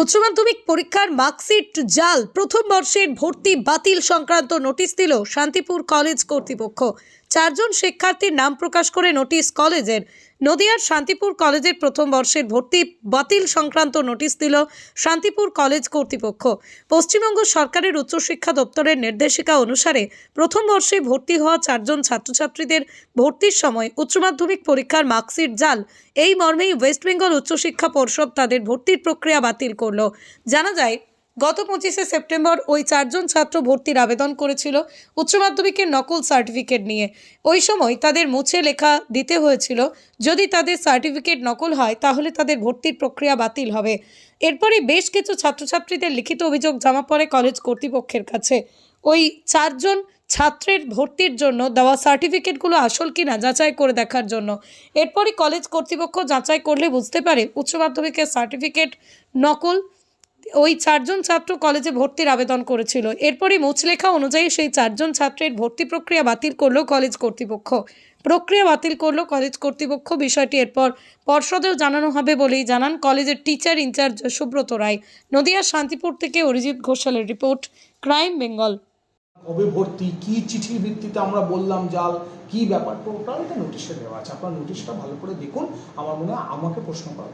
উচ্চ মাধ্যমিক পরীক্ষার মার্কশিট জাল প্রথম বর্ষের ভর্তি বাতিল সংক্রান্ত নোটিশ দিল শান্তিপুর কলেজ কর্তৃপক্ষ। চারজন শিক্ষার্থীর নাম প্রকাশ করে নোটিশ কলেজের নদিয়ার শান্তিপুর কলেজের প্রথম বর্ষের ভর্তি বাতিল সংক্রান্ত নোটিশ দিল শান্তিপুর কলেজ কর্তৃপক্ষ। পশ্চিমবঙ্গ সরকারের উচ্চশিক্ষা দপ্তরের নির্দেশিকা অনুসারে প্রথম বর্ষে ভর্তি হওয়া চারজন ছাত্রছাত্রীদের ভর্তির সময় উচ্চ মাধ্যমিক পরীক্ষার মার্কশিট জাল। এই মর্মেই ওয়েস্ট বেঙ্গল উচ্চশিক্ষা পর্ষদ তাদের ভর্তির প্রক্রিয়া বাতিল করল। জানা যায় গত পঁচিশে সেপ্টেম্বর ওই চারজন ছাত্র ভর্তির আবেদন করেছিল। উচ্চ মাধ্যমিকের নকল সার্টিফিকেট নিয়ে। ওই সময় তাদের মুছে লেখা দিতে হয়েছিল, যদি তাদের সার্টিফিকেট নকল হয়, তাহলে তাদের ভর্তির প্রক্রিয়া বাতিল হবে। এরপরই বেশ কিছু ছাত্রছাত্রীদের লিখিত অভিযোগ জমা পড়ে কলেজ কর্তৃপক্ষের কাছে। ওই চারজন ছাত্রের ভর্তির জন্য দেওয়া সার্টিফিকেটগুলো আসল কিনা যাচাই করে দেখার জন্য। এরপরই কলেজ কর্তৃপক্ষ যাচাই করলে বুঝতে পারে উচ্চ মাধ্যমিকের সার্টিফিকেট নকল ওই চারজন ছাত্র কলেজে ভর্তির আবেদন করেছিল। এরপরই মুচলেখা অনুযায়ী সেই চারজন ছাত্রের ভর্তি প্রক্রিয়া বাতিল করল কলেজ কর্তৃপক্ষ। প্রক্রিয়া বাতিল করল কলেজ কর্তৃপক্ষ বিষয়টি। এরপর পর্ষদেও জানানো হবে বলেই জানান কলেজের টিচার ইনচার্জ সুব্রত রায়। নদিয়ার শান্তিপুর থেকে অরিজিৎ ঘোষালের রিপোর্ট, ক্রাইম বেঙ্গল। কবে ভর্তি, কি চিঠির ভিত্তিতে আমরা বললাম জাল, কি ব্যাপার? টোটাল এটা নোটিশে দেওয়া আছে। আপনার নোটিশটা ভালো করে দেখুন। আমার মনে হয় আমাকে প্রশ্ন করা।